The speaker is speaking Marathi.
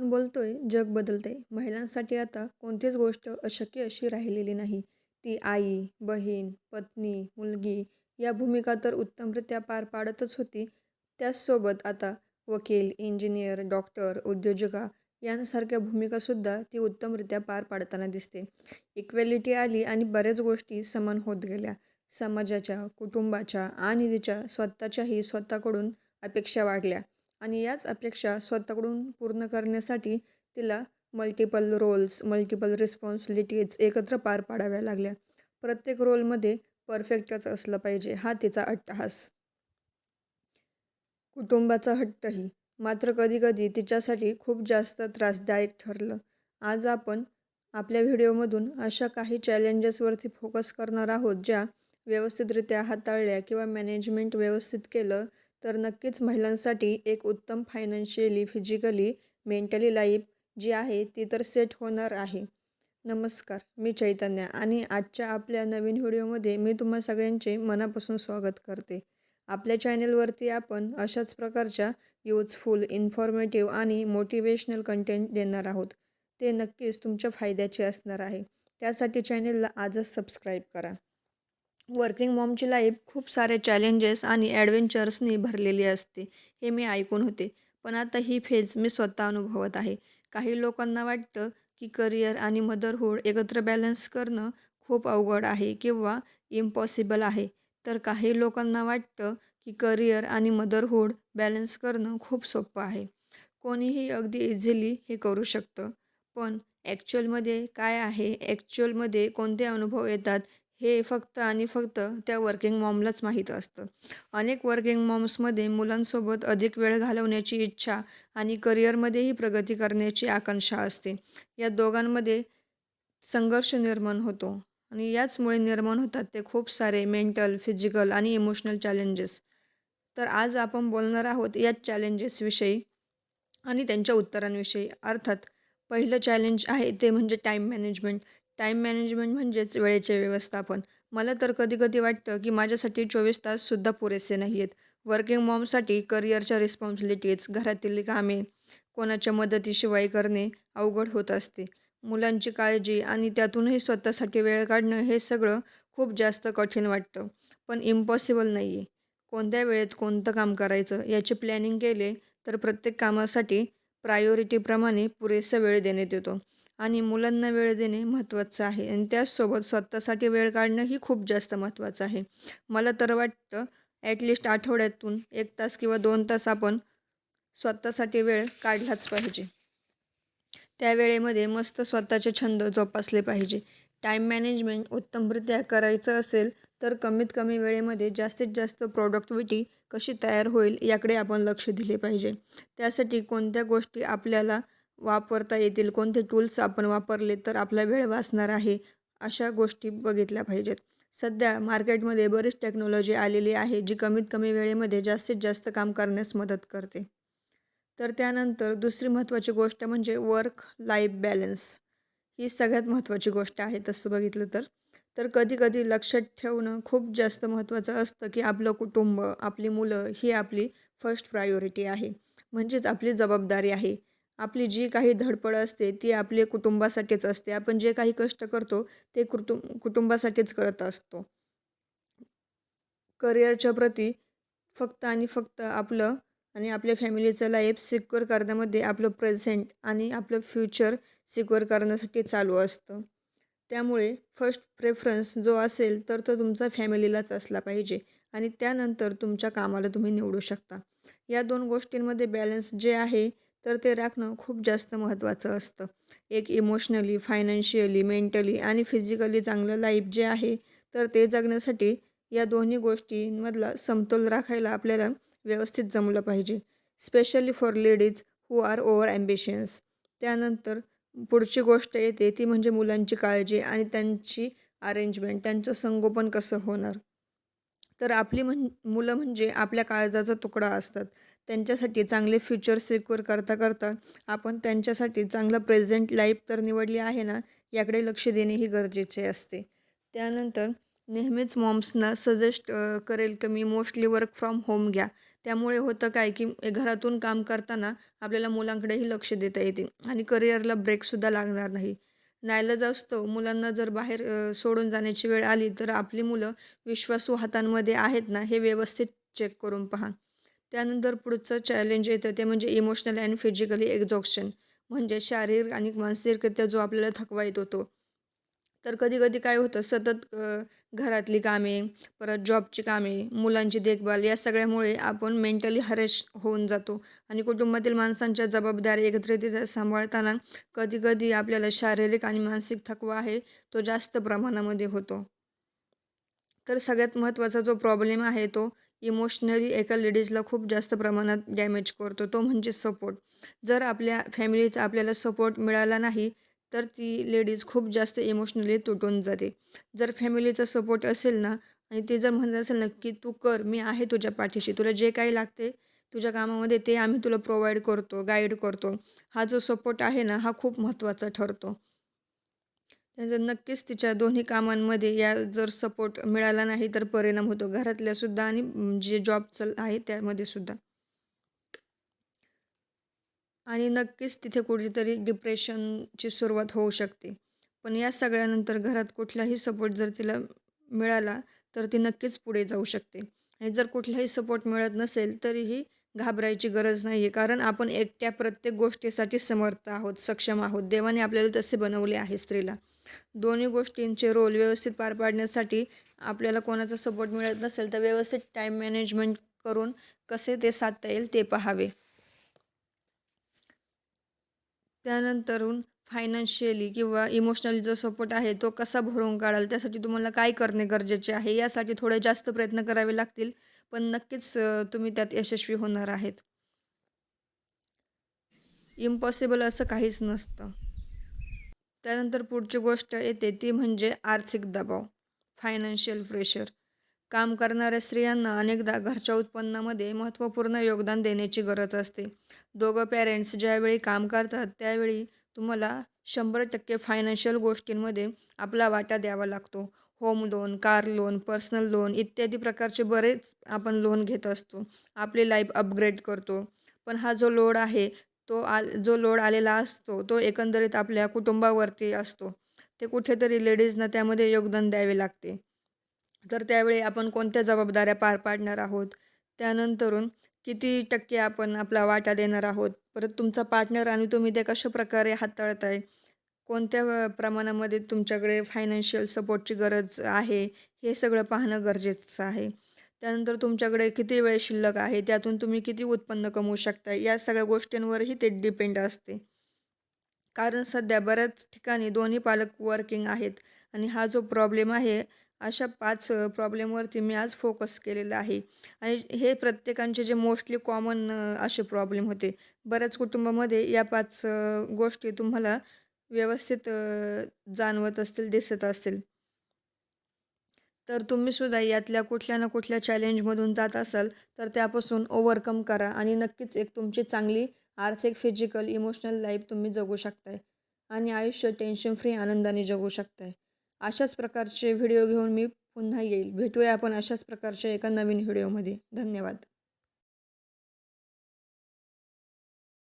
आपण बोलतोय जग बदलते महिलांसाठी आता कोणतीच गोष्ट अशक्य अशी राहिलेली नाही. ती आई बहीण पत्नी मुलगी या भूमिका तर उत्तमरित्या पार पाडतच होती. त्याचसोबत आता वकील इंजिनियर डॉक्टर उद्योजका यांसारख्या भूमिकासुद्धा ती उत्तमरित्या पार पाडताना दिसते. इक्वॅलिटी आली आणि बऱ्याच गोष्टी समान होत गेल्या. समाजाच्या कुटुंबाच्या आणि तिच्या स्वतःच्याही स्वतःकडून अपेक्षा वाढल्या. आणि याच अपेक्षा स्वतःकडून पूर्ण करण्यासाठी तिला मल्टिपल रोल्स मल्टिपल रिस्पॉन्सिबिलिटीज एकत्र पार पाडाव्या लागल्या. प्रत्येक रोलमध्ये परफेक्टच असलं पाहिजे हा तिचा अट्टहास. कुटुंबाचा हट्टही. मात्र कधीकधी तिच्यासाठी खूप जास्त त्रासदायक ठरलं. आज आपण आपल्या व्हिडिओमधून अशा काही चॅलेंजेसवरती फोकस करणार आहोत ज्या व्यवस्थितरित्या हाताळल्या किंवा मॅनेजमेंट व्यवस्थित केलं तर नक्कीच महिलांसाठी एक उत्तम फायनान्शियली फिजिकली मेंटली लाईफ जी आहे ती तर सेट होणार आहे. नमस्कार मी चैतन्य आणि आजच्या आपल्या नवीन व्हिडिओमध्ये मी तुम्हा सगळ्यांचे मनापासून स्वागत करते. आपल्या चॅनेलवरती आपण अशाच प्रकारच्या युजफुल इन्फॉर्मेटिव्ह आणि मोटिवेशनल कंटेंट देणार आहोत. ते नक्कीच तुमच्या फायद्याचे असणार आहे. त्यासाठी चॅनेलला आजच सबस्क्राईब करा. वर्किंग मॉमची लाईफ खूप सारे चॅलेंजेस आणि ॲडव्हेंचर्सनी भरलेली असते हे मी ऐकून होते. पण आता ही फेज मी स्वतः अनुभवत आहे. काही लोकांना वाटतं की करिअर आणि मदरहूड एकत्र बॅलन्स करणं खूप अवघड आहे किंवा इम्पॉसिबल आहे. तर काही लोकांना वाटतं की करिअर आणि मदरहूड बॅलन्स करणं खूप सोपं आहे. कोणीही अगदी इझिली हे करू शकतं. पण ॲक्च्युअलमध्ये काय आहे? ॲक्च्युअलमध्ये कोणते अनुभव येतात? हे फक्त आणि फक्त त्या वर्किंग मॉमलाच माहीत असतं. अनेक वर्किंग मॉम्समध्ये मुलांसोबत अधिक वेळ घालवण्याची इच्छा आणि करिअरमध्येही प्रगती करण्याची आकांक्षा असते. या दोघांमध्ये संघर्ष निर्माण होतो आणि याचमुळे निर्माण होतात ते खूप सारे मेंटल फिजिकल आणि इमोशनल चॅलेंजेस तर आज आपण बोलणार आहोत याच चॅलेंजेसविषयी आणि त्यांच्या उत्तरांविषयी. अर्थात पहिलं चॅलेंज आहे ते म्हणजे टाईम मॅनेजमेंट टाईम मॅनेजमेंट म्हणजेच वेळेचे व्यवस्थापन. मला तर कधीकधी वाटतं की माझ्यासाठी चोवीस ताससुद्धा पुरेसे नाही आहेत वर्किंग मॉमसाठी करिअरच्या रिस्पॉन्सिबिलिटीज घरातील कामे कोणाच्या मदतीशिवाय करणे अवघड होत असते. मुलांची काळजी आणि त्यातूनही स्वतःसाठी वेळ काढणं हे सगळं खूप जास्त कठीण वाटतं. पण इम्पॉसिबल नाही आहे कोणत्या वेळेत कोणतं काम करायचं याचे प्लॅनिंग केले तर प्रत्येक कामासाठी प्रायोरिटीप्रमाणे पुरेसा वेळ देण्यात येतो. आणि मुलांना वेळ देणे महत्त्वाचं आहे. आणि त्याचसोबत स्वतःसाठी वेळ काढणंही खूप जास्त महत्त्वाचं आहे. मला तर वाटतं ॲटलिस्ट आठवड्यातून एक तास किंवा दोन तास आपण स्वतःसाठी वेळ काढलाच पाहिजे. त्या वेळेमध्ये मस्त स्वतःचे छंद जोपासले पाहिजे. टाईम मॅनेजमेंट उत्तमरित्या करायचं असेल तर कमीत कमी वेळेमध्ये जास्तीत जास्त प्रोडक्टिव्हिटी कशी तयार होईल याकडे आपण लक्ष दिले पाहिजे. त्यासाठी कोणत्या गोष्टी आपल्याला वापरता येतील. कोणते टूल्स आपण वापरले तर आपला वेळ वाचणार आहे अशा गोष्टी बघितल्या पाहिजेत. सध्या मार्केटमध्ये बरीच टेक्नॉलॉजी आलेली आहे जी कमीत कमी वेळेमध्ये जास्तीत जास्त काम करण्यास मदत करते. तर त्यानंतर दुसरी महत्त्वाची गोष्ट म्हणजे वर्क लाईफ बॅलन्स ही सगळ्यात महत्त्वाची गोष्ट आहे तसं बघितलं तर. तर कधीकधी लक्षात ठेवणं खूप जास्त महत्त्वाचं असतं की आपलं कुटुंब आपली मुलं ही आपली फर्स्ट प्रायोरिटी आहे. म्हणजेच आपली जबाबदारी आहे. आपली जी काही धडपड असते ती आपली कुटुंबासाठीच असते. आपण जे काही कष्ट करतो ते कुटुंब कुटुंबासाठीच करत असतो. करिअरच्या प्रती फक्त आणि फक्त आपलं आणि आपल्या फॅमिलीचं लाईफ सिक्युअर करण्यामध्ये आपलं प्रेझेंट आणि आपलं फ्युचर सिक्युअर करण्यासाठी चालू असतं. त्यामुळे फर्स्ट प्रेफरन्स जो असेल तर तो तुमचा फॅमिलीलाच असला पाहिजे आणि त्यानंतर तुमच्या कामाला तुम्ही निवडू शकता. या दोन गोष्टींमध्ये बॅलन्स जे आहे तर ते राखणं खूप जास्त महत्त्वाचं असतं. एक इमोशनली फायनान्शियली मेंटली आणि फिजिकली चांगलं लाईफ जे आहे तर ते जगण्यासाठी या दोन्ही गोष्टींमधला समतोल राखायला आपल्याला व्यवस्थित जमलं पाहिजे. Specially for ladies who are over ambitions त्यानंतर पुढची गोष्ट येते ती म्हणजे मुलांची काळजी आणि त्यांची अरेंजमेंट त्यांचं संगोपन कसं होणार. तर आपली म्हण मुलं म्हणजे आपल्या काळजाचा तुकडा असतात. त्यांच्यासाठी चांगले फ्युचर सिक्युअर करता करता आपण त्यांच्यासाठी चांगलं प्रेझेंट लाईफ तर निवडली आहे ना याकडे लक्ष देणेही गरजेचे असते. त्यानंतर नेहमीच मॉम्सना सजेस्ट करेल की मी मोस्टली वर्क फ्रॉम होम घ्या. त्यामुळे होतं काय की घरातून काम करताना आपल्याला मुलांकडेही लक्ष देता येते आणि करिअरला ब्रेकसुद्धा लागणार नाही. नाईलाज असतो मुलांना जर बाहेर सोडून जाण्याची वेळ आली तर आपली मुलं विश्वासू हातांमध्ये आहेत ना हे व्यवस्थित चेक करून पहा. त्यानंतर पुढचं चॅलेंज येतं ते म्हणजे इमोशनल अँड फिजिकली एक्झॉक्शन म्हणजे शारीरिक आणि मानसिकरित्या जो आपल्याला थकवा येतो तो तर कधी कधी काय होतं सतत घरातली कामे परत जॉबची कामे मुलांची देखभाल या सगळ्यामुळे आपण मेंटली हरेश होऊन जातो आणि कुटुंबातील माणसांच्या जबाबदारी एकत्रितरित्या सांभाळताना कधी कधी आपल्याला शारीरिक आणि मानसिक थकवा आहे तो जास्त प्रमाणामध्ये होतो. तर सगळ्यात महत्त्वाचा जो प्रॉब्लेम आहे तो इमोशनली एका लेडीजला खूप जास्त प्रमाणात डॅमेज करतो तो म्हणजे सपोर्ट. जर आपल्या फॅमिलीचा आपल्याला सपोर्ट मिळाला नाही तर ती लेडीज खूप जास्त इमोशनली तुटून जाते. जर फॅमिलीचा सपोर्ट असेल ना आणि ते जर म्हणत असेल ना की तू कर मी आहे तुझ्या पाठीशी तुला जे काही लागते तुझ्या कामामध्ये ते आम्ही तुला प्रोव्हाइड करतो गाईड करतो. हा जो सपोर्ट आहे ना हा खूप महत्त्वाचा ठरतो. त्यानंतर नक्कीच तिच्या दोन्ही कामांमध्ये या जर सपोर्ट मिळाला नाही तर परिणाम होतो. घरातल्यासुद्धा आणि जे जॉब चल आहे त्यामध्ये सुद्धा. आणि नक्कीच तिथे कुठेतरी डिप्रेशनची सुरुवात होऊ शकते. पण या सगळ्यानंतर घरात कुठलाही सपोर्ट जर तिला मिळाला तर ती नक्कीच पुढे जाऊ शकते. आणि जर कुठलाही सपोर्ट मिळत नसेल तरीही घाबरायची गरज नाही आहे कारण आपण एकट्या प्रत्येक गोष्टीसाठी समर्थ आहोत सक्षम आहोत. देवाने आपल्याला तसे बनवले आहे स्त्रीला. दोन्ही गोष्टींचे रोल व्यवस्थित पार पाडण्यासाठी आपल्याला कोणाचा सपोर्ट मिळत नसेल तर व्यवस्थित टाईम मॅनेजमेंट करून कसे ते साधता येईल ते पाहावे. त्यानंतरून फायनान्शियली किंवा इमोशनली जो सपोर्ट आहे तो कसा भरून काढाल? त्यासाठी तुम्हाला काय करणे गरजेचे आहे? यासाठी थोडे जास्त प्रयत्न करावे लागतील पण नक्कीच तुम्ही त्यात यशस्वी होणार आहेत. इम्पॉसिबल असं काहीच नसतं. त्यानंतर पुढची गोष्ट येते ती म्हणजे आर्थिक दबाव फायनान्शियल प्रेशर काम करणाऱ्या स्त्रियांना अनेकदा घरच्या उत्पन्नामध्ये महत्त्वपूर्ण योगदान देण्याची गरज असते. दोघं पॅरेंट्स ज्यावेळी काम करतात त्यावेळी तुम्हाला शंभर टक्के फायनान्शियल गोष्टींमध्ये आपला वाटा द्यावा लागतो. Home loan car loan personal loan इत्यादी प्रकारचे बरेच आपण लोन घेत असतो. आपली लाईफ अपग्रेड करतो. पण हा जो लोड आहे तो आ जो लोड आलेला असतो तो एकंदरीत आपल्या कुटुंबावरती असतो. ते कुठेतरी लेडीजना त्यामध्ये योगदान द्यावे लागते. तर त्यावेळी आपण कोणत्या जबाबदाऱ्या पार पाडणार आहोत? त्यानंतरून किती टक्के आपण आपला वाटा देणार आहोत? परत तुमचा पार्टनर आणि तुम्ही ते कशा प्रकारे हाताळताय? कोणत्या प्रमाणामध्ये तुमच्याकडे फायनान्शियल सपोर्टची गरज आहे? हे सगळं पाहणं गरजेचं आहे. त्यानंतर तुमच्याकडे किती वेळ शिल्लक आहे? त्यातून तुम्ही किती उत्पन्न कमवू शकता या सगळ्या गोष्टींवरही ते डिपेंड असते. कारण सध्या बऱ्याच ठिकाणी दोन्ही पालक वर्किंग आहेत आणि हा जो प्रॉब्लेम आहे अशा पाच प्रॉब्लेमवरती मी आज फोकस केलेला आहे. आणि हे प्रत्येकांचे जे मोस्टली कॉमन असे प्रॉब्लेम होते. बऱ्याच कुटुंबामध्ये या पाच गोष्टी तुम्हाला व्यवस्थित जाणवत असतील दिसत असतील. तर तुम्ही सुद्धा यातल्या कुठल्या ना कुठल्या चॅलेंजमधून जात असाल तर त्यापासून ओव्हरकम करा आणि नक्कीच एक तुमची चांगली आर्थिक फिजिकल इमोशनल लाईफ तुम्ही जगू शकताय. आणि आयुष्य टेन्शन फ्री आनंदाने जगू शकताय. अशाच प्रकारचे व्हिडिओ घेऊन मी पुन्हा येईल. भेटूया आपण अशाच प्रकारच्या एका नवीन व्हिडिओमध्ये. धन्यवाद.